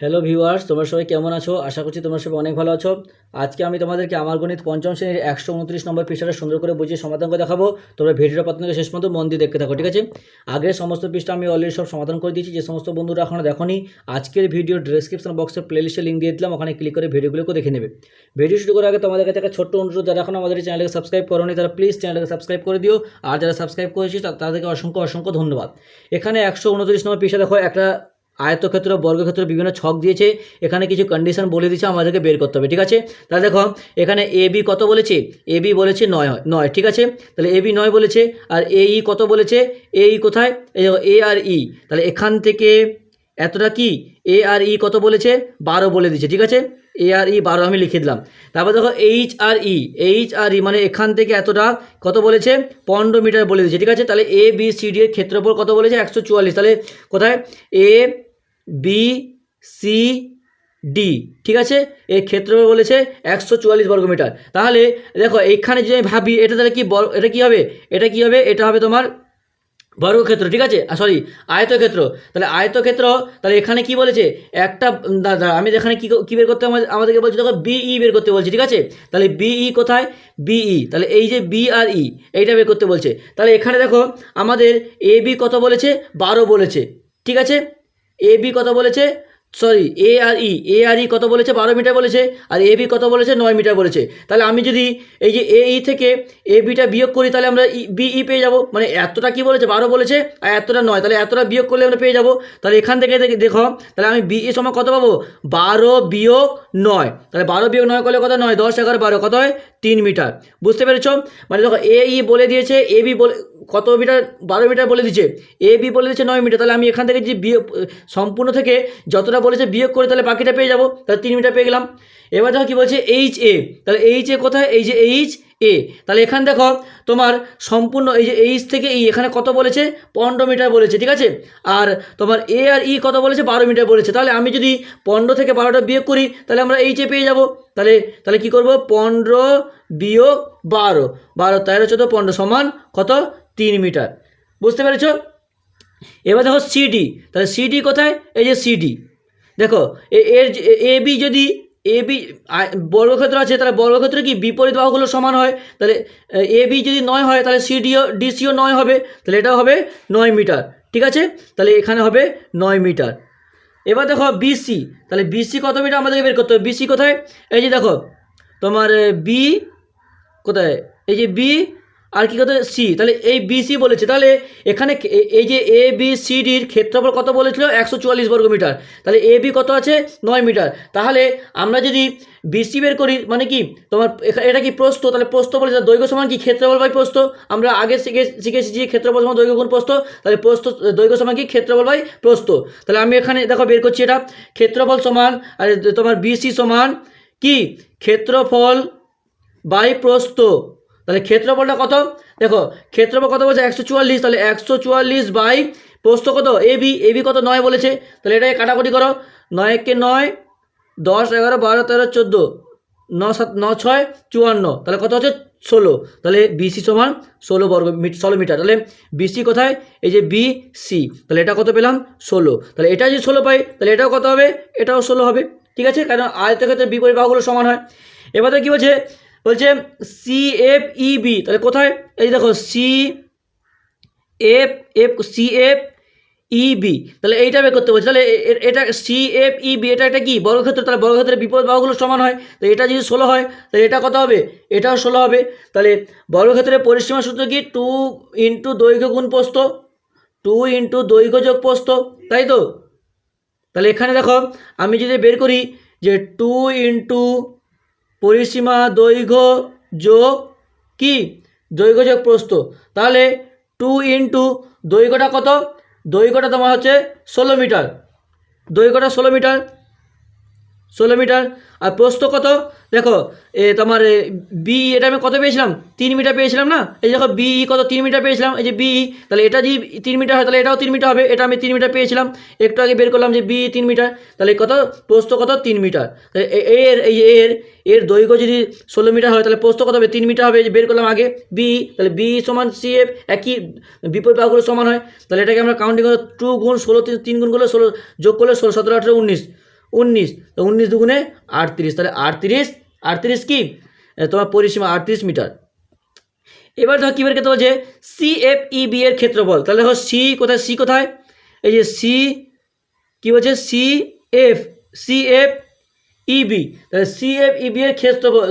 Hello viewers তোমরা সবাই কেমন আছো? আশা করছি তোমরা সবাই অনেক ভালো আছো। আজকে আমি তোমাদেরকে আমার গণিত পঞ্চম শ্রেণির একশো উনত্রিশ নম্বর পৃষ্ঠাটা সুন্দর করে বুঝিয়ে সমাধান করে দেখাবো। তোমরা ভিডিওটা প্রথম শেষ পর্যন্ত মন দিয়ে দেখতে থাকো, ঠিক আছে? আগের সমস্ত পৃষ্ঠা আমি অলরেডি সব সমাধান করে দিয়েছি। যে সমস্ত বন্ধুরা এখনও দেখোনি, আজকের ভিডিও ডিসক্রিপশন বক্সে প্লেলিস্টে লিঙ্ক দিয়ে দিলাম, ওখানে ক্লিক করে ভিডিওগুলোকে দেখে নেবে। ভিডিও শুরু করার আগে তোমাদের কাছে একটা ছোট্ট অনুরোধ, যারা এখন আমাদের চ্যানেলকে সাবস্ক্রাইব করোনি, তারা প্লিজ চ্যানেলকে সাবস্ক্রাইব করে দিও। আর যারা সাবস্ক্রাইব করেছিস তা- তাদেরকে অসংখ্য অসংখ্য ধন্যবাদ। এখানে একশো উনত্রিশ নম্বর পৃষ্ঠা দেখো, একটা আয়তক্ষেত্র, বর্গক্ষেত্র বিভিন্ন ছক দিয়েছে। এখানে কিছু কন্ডিশন বলে দিয়েছে, আমাদেরকে বের করতে হবে, ঠিক আছে? তাহলে দেখো, এখানে এ বি কত বলেছে? এ বি বলেছে নয় নয়, ঠিক আছে? তাহলে এ বি নয় বলেছে, আর এ ই কত বলেছে? এ ই কোথায়? এই দেখো এ আর ই তাহলে এখান থেকে এতটা কি? এ আর ই কত বলেছে? বারো বলে দিচ্ছে ঠিক আছে? এ আর ই বারো আমি লিখে দিলাম। তারপর দেখো H R E H R ই মানে এখান থেকে এতটা কত বলেছে? পনেরো মিটার বলে দিচ্ছে ঠিক আছে? তাহলে এ বি সি ডি এর ক্ষেত্রফল কত বলেছে? একশো চুয়াল্লিশ, তাহলে কোথায়? এ বি সি ডি ঠিক আছে? এর ক্ষেত্রফল বলেছে একশো চুয়াল্লিশ বর্গমিটার তাহলে দেখো এইখানে যদি আমি ভাবি এটা তাহলে কি এটা কি হবে? এটা কি হবে? এটা হবে তোমার বর্গক্ষেত্র ঠিক আছে? সরি আয়তক্ষেত্র। তাহলে আয়তক্ষেত্র তাহলে এখানে কি বলেছে? একটা উম, দা- দাঁড়া, আমি এখানে কি কি বের করতে আমাদের- আমাদেরকে বলছি দেখো বিই বের করতে বলছি ঠিক আছে? তাহলে বিই কোথায়? বিই তাহলে এই যে বি আর ই এইটা বের করতে বলছে। তাহলে এখানে দেখো আমাদের এ বি কত বলেছে? বারো বলেছে ঠিক আছে? এ বি কত বলেছে সরি এ আর ই এ আর ই কত বলেছে? বারো মিটার বলেছে, আর এ বি কত বলেছে? নয় মিটার বলেছে। তাহলে আমি যদি এই যে এ ই থেকে এ বিটা বিয়োগ করি, তাহলে আমরা বি ই পেয়ে যাব। মানে এতটা কি বলেছে? বারো বলেছে, আর এতটা নয়। তাহলে এতটা বিয়োগ করলে আমরা পেয়ে যাব। তাহলে এখান থেকে দেখে- তাহলে আমি বি ই সময় কত পাবো? বারো বিয়োগ নয়। তাহলে বারো বিয়োগ নয় করলে কত? নয়, দশ, এগারো, বারো। কত হয়? তিন মিটার। বুঝতে পেরেছ? মানে দেখো এ ই বলে দিয়েছে এ বি বলে, কত মিটার? বারো মিটার বলে দিচ্ছে এ বি বলে দিচ্ছে নয় মিটার। তাহলে আমি এখান থেকে যে বিয়োগ, সম্পূর্ণ থেকে যতটা বলেছে বিয়োগ করে তাহলে বাকিটা পেয়ে যাব, তাহলে তিন মিটার পেয়ে গেলাম। এবার দেখো কী বলছে এইচ এ তাহলে এইচ এ কোথায়? এই যে এইচ এ তাহলে এখানে দেখো তোমার সম্পূর্ণ এই যে এইচ থেকে এই এখানে কত বলেছে? পনেরো মিটার বলেছে, ঠিক আছে? আর তোমার এ আর ই কত বলেছে? বারো মিটার বলেছে। তাহলে আমি যদি পনেরো থেকে বারোটা বিয়োগ করি, তাহলে আমরা এইচ এ পেয়ে যাব। তাহলে তাহলে কি করব? পনেরো বিয়োগ বারো বারো, তেরো, চোদ্দ, পনেরো সমান কত? তিন মিটার। বুঝতে পেরেছ? এবার দেখো সিডি তাহলে সিডি কোথায়? এই যে সিডি দেখো এর এ বি যদি, এ, বি বর্গক্ষেত্র আছে, তাহলে বর্গক্ষেত্রে কি বিপরীত বাহুগুলো সমান হয়? তাহলে, এ বি যদি নয় হয়, তাহলে সিডিও ডিসিও নয় হবে। তাহলে এটা হবে নয় মিটার, ঠিক আছে? তাহলে এখানে হবে নয় মিটার। এবার দেখো বিসি তাহলে বিসি কত মিটার আমাদেরকে বের করতে হবে? বিসি কোথায়? এই যে দেখো, তোমার বি, কোথায়? এই যে বি আর কি কত সি তাহলে এই বিসি বলেছে। তাহলে এখানে এই যে এ বি সি ডির ক্ষেত্রফল কত বলেছিল? একশো চুয়াল্লিশ বর্গ মিটার। তাহলে এ বি কত আছে? নয় মিটার। তাহলে আমরা যদি বিসি বের করি মানে কি? তোমার এটা কি প্রস্ত তাহলে প্রস্থ বলেছে দৈর্ঘ্য সমান কি? ক্ষেত্রফল বাই প্রস্থ। আমরা আগে শিখে শিখেছি যে ক্ষেত্রফল সমান দৈর্ঘ্য গুণ প্রস্থ। তাহলে প্রস্ত দৈর্ঘ্য সমান কি? ক্ষেত্রফল বাই প্রস্থ। তাহলে আমি এখানে দেখো বের করছি এটা। ক্ষেত্রফল সমান, আর তোমার বিসি সমান কি? ক্ষেত্রফল বাই প্রস্থ। তাহলে ক্ষেত্রফলটা কত? দেখো, ক্ষেত্রফল কত বলছে? একশো চুয়াল্লিশ। তাহলে একশো চুয়াল্লিশ বাই প্রস্থ কত? A B. এ বি কত? নয় বলেছে। তাহলে এটাকে কাটাকুটি করো। নয় একে নয়, দশ, এগারো, বারো, তেরো, চোদ্দ, ন সাত, ন ছয়, চুয়ান্ন। তাহলে কত হচ্ছে? ষোলো। তাহলে বিসি সমান ষোলো বর্গ ষোলো মিটার। তাহলে বিসি কোথায়? এই যে বি সি। তাহলে এটা কত পেলাম? ষোলো। তাহলে এটা যদি ষোলো পাই, তাহলে এটাও কত হবে? এটাও ষোলো হবে। ঠিক আছে? কারণ আয়তক্ষেত্রে বিপরীত বাহুগুলো সমান হয়। এবারে কী বলছে? বলছে সি এফ ই বি তাহলে কোথায়? এই দেখো C F F C F E B তাহলে এইটা বের করতে বলছে। তাহলে এটা সি এফ ই বি এটা একটা কি? বর্গক্ষেত্র। তাহলে বর্গক্ষেত্রের বিপদ বাহুগুলো সমান হয়। তো এটা যদি ষোলো হয়, তাহলে এটা কত হবে? এটাও ষোলো হবে। তাহলে বর্গক্ষেত্রের পরিসীমা সূত্র কি? টু ইন্টু দৈর্ঘ্য গুণ পোস্ত টু ইন্টু দৈর্ঘ্য যোগ পোস্ত তাই তো? তাহলে এখানে দেখো, আমি যদি বের করি যে টু ইন্টু পরিসীমা দৈর্ঘ্য যোগ কি? দৈর্ঘ্য যোগ প্রস্থ। তাহলে টু ইন্টু দৈর্ঘ্যটা কত? দৈর্ঘ্যটা তোমার হচ্ছে ষোলো মিটার। দৈর্ঘ্যটা ষোলো মিটার। ষোলো মিটার। আর প্রস্থ কত? দেখো, এ তোমার বি এটা আমি কত পেয়েছিলাম? তিন মিটার পেয়েছিলাম না? এই দেখো বি কত? তিন মিটার পেয়েছিলাম। এই যে বি তাহলে এটা যদি তিন মিটার হয়, তাহলে এটাও তিন মিটার হবে। এটা আমি তিন মিটার পেয়েছিলাম। একটু আগে বের করলাম যে বি তিন মিটার। তাহলে কত? প্রস্থ কত? তিন মিটার। তাহলে এর, এই এর এর দৈর্ঘ্য যদি ষোলো মিটার হয়, তাহলে প্রস্থ কত হবে? তিন মিটার হবে। যে বের করলাম আগে বি তাহলে বি সমান সি এফ একই বিপরীত বাহুগুলো সমান হয়। তাহলে এটাকে আমরা কাউন্টিং করে টু গুণ ষোলো তিন গুণ করলে ষোলো, যোগ করলে ষোলো, সতেরো, আঠেরো, উনিশ। উনিশ। তো উনিশ দুগুণে আটত্রিশ। তাহলে আটত্রিশ আটত্রিশ কি? তোমার পরিসীমা আটত্রিশ মিটার। এবার দেখো কী বের করতে বলছে? সি এফ ই বি এর ক্ষেত্রফল তাহলে দেখো সি কোথায়? সি কোথায়? এই যে সি কী বলছে? C F C F EB তাহলে সি এফ ইবি এর ক্ষেত্রফল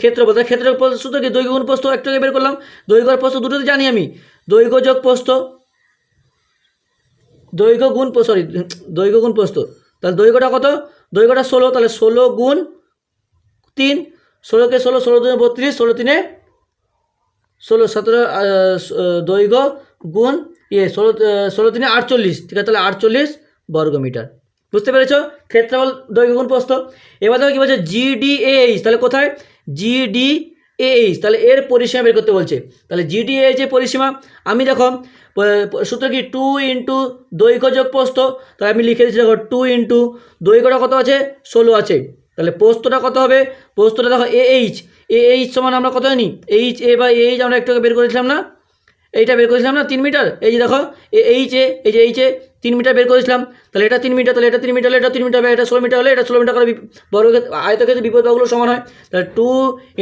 ক্ষেত্রফল তাহলে ক্ষেত্রফল সূত্র কি? দৈর্ঘ্য গুণ প্রস্থ একটু বের করলাম। দৈর্ঘ্য আর প্রস্থ দুটোতে জানি আমি। দৈর্ঘ্য যোগ প্রস্থ দৈর্ঘ্য গুণ সরি দৈর্ঘ্য গুণ প্রস্থ তাহলে দৈর্ঘ্যটা কত? দৈর্ঘ্যটা ষোলো, তাহলে ষোলো গুণ তিন, ষোলোকে ষোলো ষোলো দিনে বত্রিশ, ষোলো তিনে ষোলো, সতেরো দৈর্ঘ্য গুণ ইয়ে ষোলো ষোলো তিনে আটচল্লিশ, ঠিক আছে, তাহলে আটচল্লিশ বর্গ মিটার বুঝতে পেরেছ? ক্ষেত্রফল দৈর্ঘ্য গুণ প্রস্থ। এবার দেখো কী বলছে? জিডিএইচ তাহলে কোথায়? জিডিএইচ তাহলে এর পরিসীমা বের করতে বলছে। তাহলে জিডি এইচ এর পরিসীমা, আমি দেখো সূত্র কি? টু ইন্টু দৈর্ঘ্য যোগ প্রস্থ তাহলে আমি লিখে দিচ্ছি দেখো টু ইন্টু দৈর্ঘ্যটা কত আছে? ষোলো আছে। তাহলে পোস্তটা কত হবে? পোস্তটা দেখো এ এইচ এ এইচ সমান আমরা কত জানি? এইচ এ বা এইচ আমরা একটু বের করেছিলাম না? এইটা বের করেছিলাম না, তিন মিটার? এই যে দেখো এইচ এই যে এইচ তিন মিটার বের করেছিলাম। তাহলে এটা তিন মিটার, তাহলে এটা তিন মিটার এটা তিন মিটার এটা ষোলো মিটার হলে এটা ষোলো মিটার করে বর্গক্ষেত্র আয়তক্ষেত্রে বিপদগুলো সমান হয়, তাহলে টু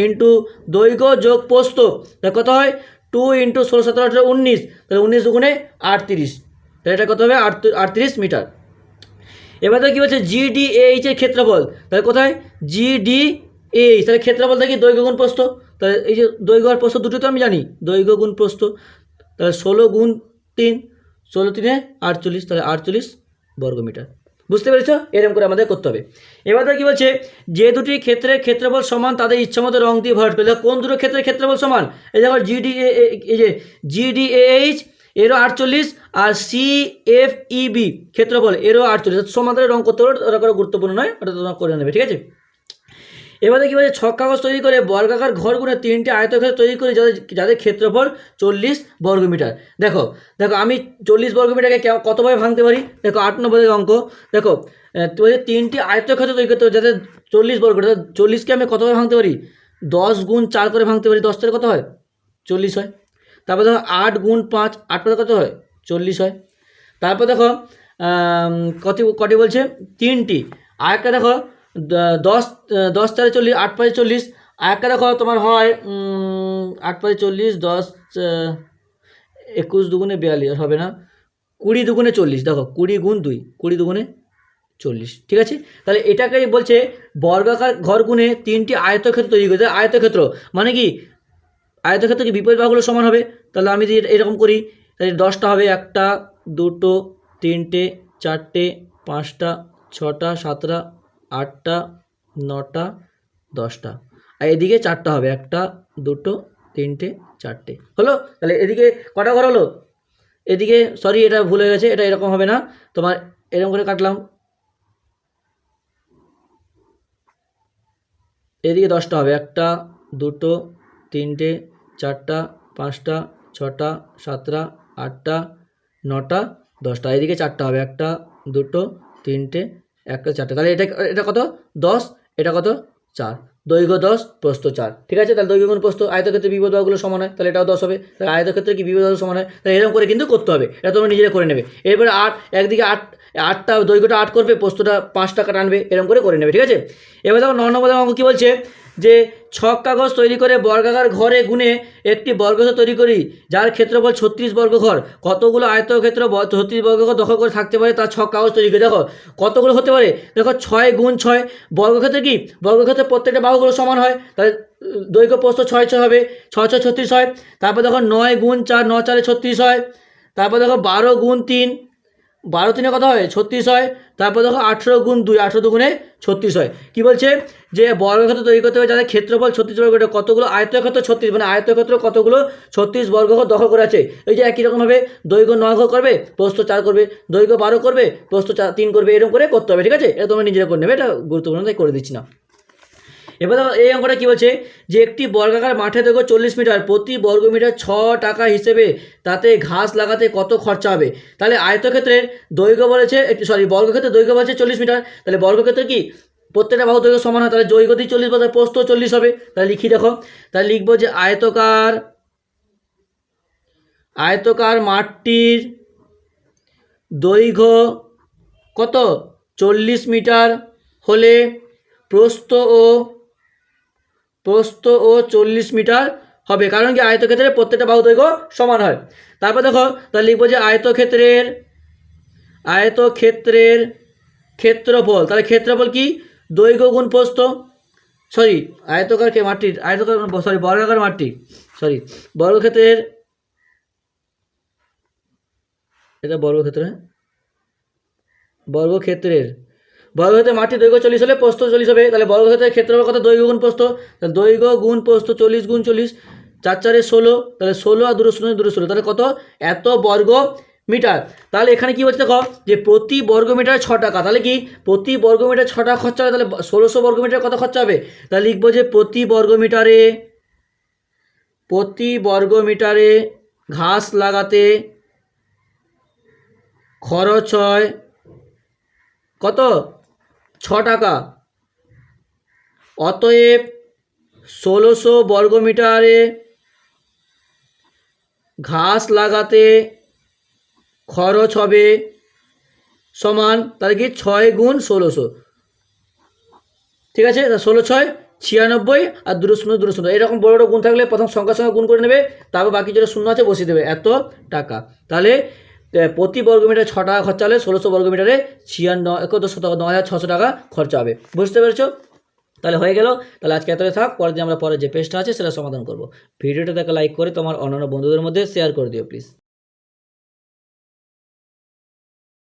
ইন্টু দৈর্ঘ্য যোগ পোস্ত তাহলে কত হয়? টু ইন্টু ষোলো, সতেরো, আঠেরো, উনিশ। তাহলে উনিশ দুগুণে আটত্রিশ। তাহলে এটা কত হবে? আট আটত্রিশ মিটার। এবার তো কী বলছে? জিডিএইচ এর ক্ষেত্রফল। তাহলে কোথায়? জিডিএইচ তাহলে ক্ষেত্রফল দেখি দৈর্ঘ্য গুণ প্রস্থ। তাহলে এই যে দৈর্ঘ্য আর প্রস্থ দুটো তো আমি জানি। দৈর্ঘ্য গুণ প্রস্থ। তাহলে ষোলো গুণ তিন, ষোলো তিনে আটচল্লিশ, তাহলে আটচল্লিশ বর্গ মিটার। বুঝতে পেরেছ? এরকম করে আমাদের করতে হবে। এবার কী বলছে, যে দুটি ক্ষেত্রের ক্ষেত্রফল সমান, তাদের ইচ্ছামতো রং দিয়ে ভরাট করে কোন দুটো ক্ষেত্রের ক্ষেত্রফল সমান? এই দেখো জিডি এই যে জিডিএইচ এরও আটচল্লিশ আর সি এফ ইবি ক্ষেত্রফল, এরও আটচল্লিশ। সমান্তরালে রং করতে পারো ওটা করা গুরুত্বপূর্ণ নয় ওটা তোমরা করে নেবে, ঠিক আছে? এবারে কী বলছে ছক কাগজ তৈরি করে বর্গাকার ঘরগুলো তিনটে আয়তক্ষেত্র তৈরি করে যাদের যাদের ক্ষেত্রফল চল্লিশ বর্গমিটার। দেখো দেখো, আমি চল্লিশ বর্গমিটারকে কতভাবে ভাঙতে পারি? দেখো, আট নম্বরের অঙ্ক। দেখো বলছে তিনটি আয়তক্ষেত্র তৈরি করতে যাদের চল্লিশ বর্গমিটার চল্লিশকে আমি কতভাবে ভাঙতে পারি? দশ গুণ চার করে ভাঙতে পারি, দশ কত হয়? চল্লিশ হয়। তারপর দেখো, আট গুণ পাঁচ, আট পাঁচ কত হয়? চল্লিশ হয়। তারপর দেখো কত কটি বলছে? তিনটি। আরেকটা দেখো দশ দশ চারে চল্লিশ, আট পাঁচে চল্লিশ। আরেকটা দেখো, তোমার হয় আট পাঁচে চল্লিশ, দশ একুশ দুগুণে বিয়াল্লিশ, হবে না? কুড়ি দুগুণে চল্লিশ, দেখো, কুড়ি গুণ দুই, কুড়ি দুগুণে চল্লিশ, ঠিক আছে? তাহলে এটাকেই বলছে বর্গাকার ঘর গুণে তিনটি আয়তক্ষেত্র তৈরি করতে আয়তক্ষেত্র মানে কি? আয়তক্ষেত্র কি বিপরীত বাহুগুলো সমান হবে? তাহলে আমি যদি এরকম করি, তাহলে দশটা হবে একটা, দুটো, তিনটে, চারটে, পাঁচটা, ছটা, সাতটা আটটা, নটা, দশটা। আর এদিকে চারটা হবে, একটা, দুটো, তিনটে, চারটে। হলো? তাহলে এদিকে কটা ঘর হলো? এদিকে সরি এটা ভুল হয়ে গেছে, এটা এরকম হবে না। তোমার এরকম করে কাটলাম। এদিকে দশটা হবে, একটা, দুটো, তিনটে, চারটা, পাঁচটা, ছটা, সাতটা, আটটা, নটা, দশটা। এদিকে চারটা হবে, একটা, দুটো, তিনটে একটা চারটে। তাহলে এটা এটা কত? দশ, এটা কত? চার। দৈর্ঘ্য দশ প্রস্ত চার। ঠিক আছে? তাহলে দৈর্ঘ্য গুণ প্রস্থ আয়তক্ষেত্রে বিপদগুলো সমান হয়, তাহলে এটাও দশ হবে। তাহলে আয়তক্ষেত্রে কি বিপদ সমান হয়? তাহলে এরকম করে কিন্তু করতে হবে। এটা তোমরা নিজেরা করে নেবে। এরপরে আট, একদিকে আট আটটা দৈর্ঘ্যটা আট করবে, পোস্তটা পাঁচ টাকা টানবে এরকম করে করে নেবে, ঠিক আছে? এবার দেখো ন নম্বর অঙ্ক কী বলছে? যে ছক কাগজ তৈরি করে বর্গাকার ঘরে গুণে একটি বর্গক্ষেত্র তৈরি করি, যার ক্ষেত্রফল ছত্রিশ বর্গ ঘর কতগুলো আয়তক্ষেত্র ছত্রিশ বর্গ ঘর দখল করে থাকতে পারে তার ছক কাগজ তৈরি করে? দেখো, কতগুলো হতে পারে? দেখো, ছয় গুণ ছয়, বর্গক্ষেত্রে কি? বর্গক্ষেত্রে প্রত্যেকটা বাহুগুলো সমান হয়, তাহলে দৈর্ঘ্য প্রস্থ ছয় ছয় হবে, ছয় ছয় ছত্রিশ হয়, তারপর দেখো নয় গুণ চার ন চারে ছত্রিশ হয়, তারপর দেখো বারো গুণ তিন বারো তিনে কত হয়? ছত্রিশ হয়। তারপর দেখো আঠেরো গুণ দুই, আঠেরো দুগুণে ছত্রিশ হয়। কি বলছে? যে বর্গক্ষেত্র তৈরি করতে হবে, যাদের ক্ষেত্রফল ছত্রিশ বর্গ কতগুলো? আয়তক্ষেত্র ছত্রিশ মানে আয়তক্ষেত্র কতগুলো? ছত্রিশ বর্গক্ষেত্র দখল করে আছে। এই যে একই রকমভাবে দৈর্ঘ্য নয় করবে প্রস্ত চার করবে, দৈর্ঘ্য বারো করবে প্রস্ত চার তিন করবে, এরকম করে করতে হবে, ঠিক আছে? এটা তোমরা নিজেরা করে নেবে, এটা গুরুত্বপূর্ণ, তাই করে দিচ্ছি না। এবার দেখো, এই অঙ্কটা কী বলছে? যে একটি বর্গাকার মাঠে দেখো চল্লিশ মিটার, প্রতি বর্গ মিটার ছ টাকা হিসেবে তাতে ঘাস লাগাতে কত খরচা হবে? তাহলে আয়তক্ষেত্রে দৈর্ঘ্য বলেছে একটি সরি বর্গক্ষেত্রে দৈর্ঘ্য বলেছে চল্লিশ মিটার, তাহলে বর্গক্ষেত্রে কি? প্রত্যেকটা বাহু দৈর্ঘ্য সমান হয়, তাহলে দৈর্ঘ্য দিয়ে চল্লিশ বছর পোস্ত চল্লিশ হবে। তাহলে লিখি দেখো, তাহলে লিখব যে আয়তকার আয়তকার মাঠটির দৈর্ঘ্য কত? চল্লিশ মিটার হলে প্রস্থ ও প্রস্থ ও চল্লিশ মিটার হবে, কারণ কি আয়তক্ষেত্রের প্রত্যেকটা বাহু দৈর্ঘ্য সমান হয়। তারপর দেখো, তাহলে লিখব যে আয়তক্ষেত্রের আয়তক্ষেত্রের ক্ষেত্রফল, তাহলে ক্ষেত্রফল কি? দৈর্ঘ্য গুণ প্রস্থ সরি আয়তকার কে মাটির আয়তকার সরি বর্গাকার মাটি সরি বর্গক্ষেত্রের, এটা বর্গক্ষেত্র হ্যাঁ? বর্গক্ষেত্রের বর্গক্ষেত্রে মাটির দৈর্ঘ্য চল্লিশ হলে প্রস্থ চল্লিশ হবে। তাহলে বর্গক্ষেত্রের ক্ষেত্রফল কত? দৈর্ঘ্য গুণ প্রস্থ। তাহলে দৈর্ঘ্য গুণ প্রস্থ চল্লিশ গুণ চল্লিশ। চার চারে ষোলো। তাহলে ষোলো আর দুটো শূন্য ষোলো। তাহলে কত? এত বর্গ মিটার। তাহলে এখানে কি হচ্ছে দেখো? যে প্রতি বর্গ মিটার ছ টাকা। তাহলে কি? প্রতি বর্গ মিটার ছ টাকা খরচা হবে। তাহলে ষোলোশো বর্গ মিটারে কত খরচা হবে? তাহলে লিখব যে প্রতি বর্গ মিটারে, প্রতি বর্গ মিটারে ঘাস লাগাতে খরচ হয় কত? ছ টাকা। অতএব ষোলোশো বর্গমিটারে ঘাস লাগাতে খরচ হবে সমান, তাহলে কি ছয় গুণ ষোলোশো। ঠিক আছে? ষোলো ছয়, ছিয়ানব্বই আর দুটো শূন্য দুটো শূন্য। এরকম বড় বড় গুণ থাকলে প্রথম সংখ্যার সঙ্গে গুণ করে নেবে, তারপর বাকি যেটা শূন্য আছে বসিয়ে দেবে। এত টাকা। তাহলে প্রতি বর্গমিটারে ছ টাকা খরচা হলে ষোলোশো বর্গমিটারে ছিয়ান্ন একদশশো টাকা ন হাজার ছশো টাকা খরচা হবে। বুঝতে পেরেছ? তাহলে হয়ে গেল। তাহলে আজকে এতটাই থাক, পরের দিন আমরা পরে যে পেস্টটা আছে সেটা সমাধান করব। ভিডিওটা দেখে লাইক করে তোমার অন্যান্য বন্ধুদের মধ্যে শেয়ার করে দিও প্লিজ